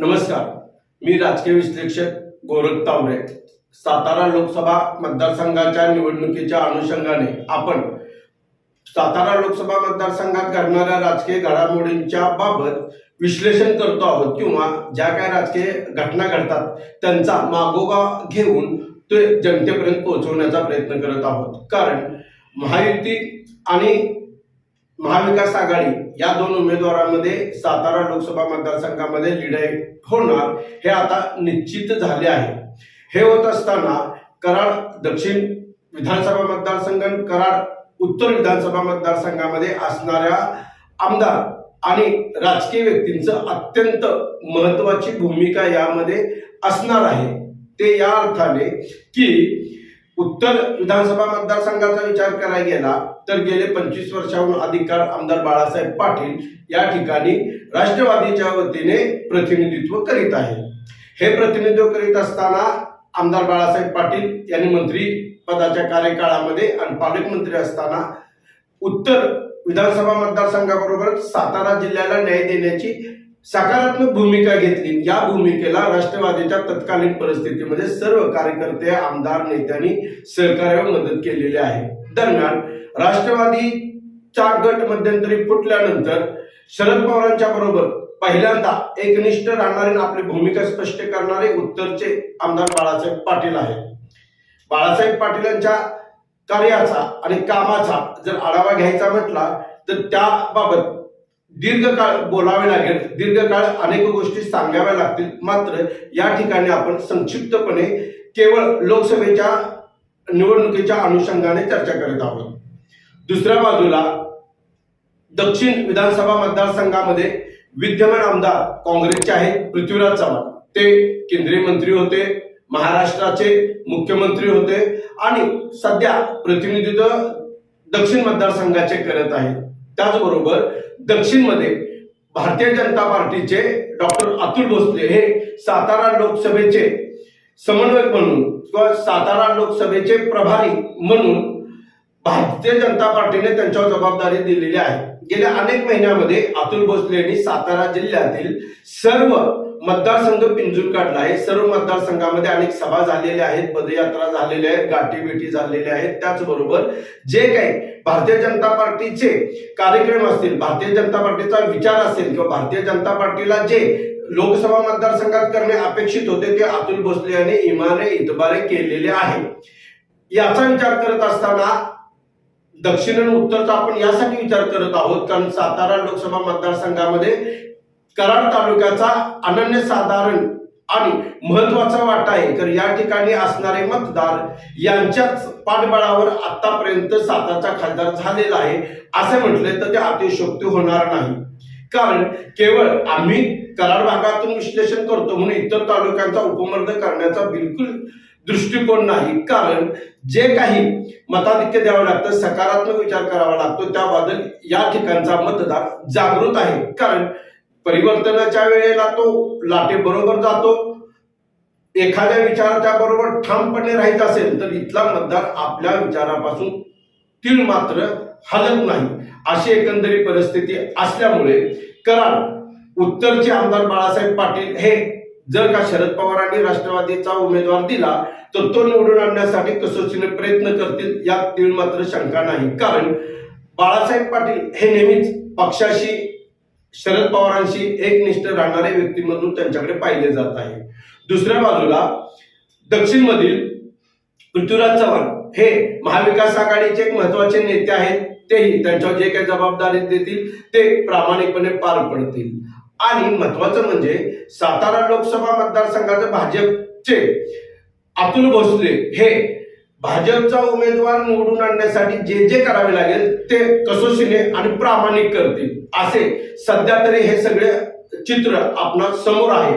नमस्कार. मी राजकीय विश्लेषक गोरख तावरे सातारा लोकसभा मतदारसंघाच्या निवडणुकीच्या अनुषंगाने आपण सातारा लोकसभा मतदारसंघात घडणाऱ्या राजकीय घडामोडींच्या बाबत विश्लेषण करतो आहोत किंवा ज्या काय राजकीय घटना घडतात त्यांचा मागोवा घेऊन ते जनतेपर्यंत पोहोचवण्याचा प्रयत्न करत आहोत. कारण महायुती आणि महाविकास आघाडी या दोन उमेदवारांमध्ये सातारा लोकसभा मतदारसंघामध्ये लढाई होणार हे आता निश्चित झाले आहे. हे होत असताना कराड दक्षिण विधानसभा मतदारसंघ कराड उत्तर विधानसभा मतदारसंघामध्ये असणाऱ्या आमदार आणि राजकीय व्यक्तींचं अत्यंत महत्वाची भूमिका यामध्ये असणार आहे. ते या अर्थाने की उत्तर विधानसभा मतदारसंघाचा विचार करायला गेला तर गेले पंचवीस वर्षाहून अधिक काळ आमदार बाळासाहेब पाटील या ठिकाणी राष्ट्रवादीच्या वतीने प्रतिनिधित्व करीत आहे हे प्रतिनिधित्व करीत असताना आमदार बाळासाहेब पाटील यांनी मंत्री पदाच्या कार्यकाळामध्ये आणि पालकमंत्री असताना उत्तर विधानसभा मतदारसंघाबरोबर सातारा जिल्ह्याला न्याय देण्याची सकारात्मक भूमिका घेतली. या भूमिकेला राष्ट्रवादीच्या तत्कालीन परिस्थितीमध्ये सर्व कार्यकर्ते आमदार नेत्यांनी सहकार्यावर मदत केलेली आहे. दरम्यान राष्ट्रवादीचा गट मध्यंतरी फुटल्यानंतर शरद पवारांच्या बरोबर पहिल्यांदा एकनिष्ठ राहणारे आणि आपली भूमिका स्पष्ट करणारे उत्तरचे आमदार बाळासाहेब पाटील आहेत. बाळासाहेब पाटील यांच्या कार्याचा आणि कामाचा जर आढावा घ्यायचा म्हटला तर त्याबाबत दीर्घकाळ बोलावे लागेल. दीर्घकाळ अनेक गोष्टी सांगाव्या लागतील. मात्र या ठिकाणी आपण संक्षिप्तपणे केवळ लोकसभेच्या निवडणुकीच्या अनुषंगाने चर्चा करत आहोत. दुसऱ्या बाजूला दक्षिण विधानसभा मतदारसंघामध्ये विद्यमान आमदार काँग्रेसचे आहेत पृथ्वीराज चव्हाण. ते केंद्रीय मंत्री होते महाराष्ट्राचे मुख्यमंत्री होते आणि सध्या प्रतिनिधित्व दक्षिण मतदारसंघाचे करत आहेत. त्याचबरोबर दक्षिणमध्ये भारतीय जनता पार्टीचे डॉक्टर अतुल भोसले हे सातारा लोकसभेचे समन्वयक म्हणून किंवा सातारा लोकसभेचे प्रभारी म्हणून भारतीय जनता पार्टीने त्यांच्यावर जबाबदारी दिलेली आहे. गेल्या अनेक महिन्यामध्ये अतुल भोसले यांनी सातारा जिल्ह्यातील सर्व मतदारसंघ पिंजून काढला. आहे सर्व मतदारसंघामध्ये अनेक सभा झालेल्या आहेत पदयात्रा झालेल्या आहेत गाठीभेटी झालेल्या आहेत. त्याचबरोबर जे काही भारतीय जनता पार्टीचे कार्यक्रम असतील भारतीय जनता पार्टीचा विचार असेल किंवा भारतीय जनता पार्टीला जे लोकसभा मतदारसंघात करणे अपेक्षित होते ते अतुल भोसले यांनी इमाने इतबारे केलेले आहे. याचा विचार करत असताना दक्षिण आणि उत्तरचा आपण यासाठी विचार करत आहोत कारण सातारा लोकसभा मतदारसंघामध्ये कराड तालुक्याचा अनन्यसाधारण आणि महत्त्वाचा वाटा आहे. तर या ठिकाणी असणारे मतदार यांच्याच पाठबळावर आतापर्यंत सातारचा खासदार झालेला आहे. असे म्हटले तर ते अतिशोक्ती होणार नाही. कारण केवळ आम्ही कराड भागातून विश्लेषण करतो म्हणून इतर तालुक्यांचा उपमर्द करण्याचा बिलकुल दृष्टिकोन नाही. कारण जे काही मताधिक्य द्यावं लागतं सकारात्मक विचार करावा लागतो त्याबद्दल या ठिकाणचा मतदार जागृत आहे. कारण परिवर्तनाच्या वेळेला तो लाटे बरोबर जातो. एखाद्या विचाराच्या बरोबर ठामपणे राहत असेल तर इथला मतदार आपल्या विचारापासून तीळ मात्र हलत नाही. अशी एकंदरीत परिस्थिती असल्यामुळे कराड उत्तरचे आमदार बाळासाहेब पाटील हे जर का शरद पवारांनी राष्ट्रवादीचा उमेदवार दिला तर तो निवडून आणण्यासाठी कसोशीने प्रयत्न करतील यात तीळ मात्र शंका नाही. कारण बाळासाहेब पाटील हे नेहमीच पक्षाशी शरद पवारांशी एकनिष्ठ राहणारे व्यक्ती म्हणून त्यांच्याकडे पाहिले जात आहे. दुसऱ्या बाजूला दक्षिणमधील पृथ्वीराज चव्हाण हे महाविकास आघाडीचे एक महत्त्वाचे नेते आहेत. तेही त्यांच्यावर जे काही जबाबदारी देतील ते प्रामाणिकपणे पार पडतील. आणि महत्वाचं म्हणजे सातारा लोकसभा मतदारसंघाचे भाजपचे अतुल भोसले हे भाजपचा उमेदवार निवडून आणण्यासाठी जे जे करावे लागेल ते कसोशीने आणि प्रामाणिक करतील. असे सध्या तरी हे सगळे चित्र आपणा समोर आहे.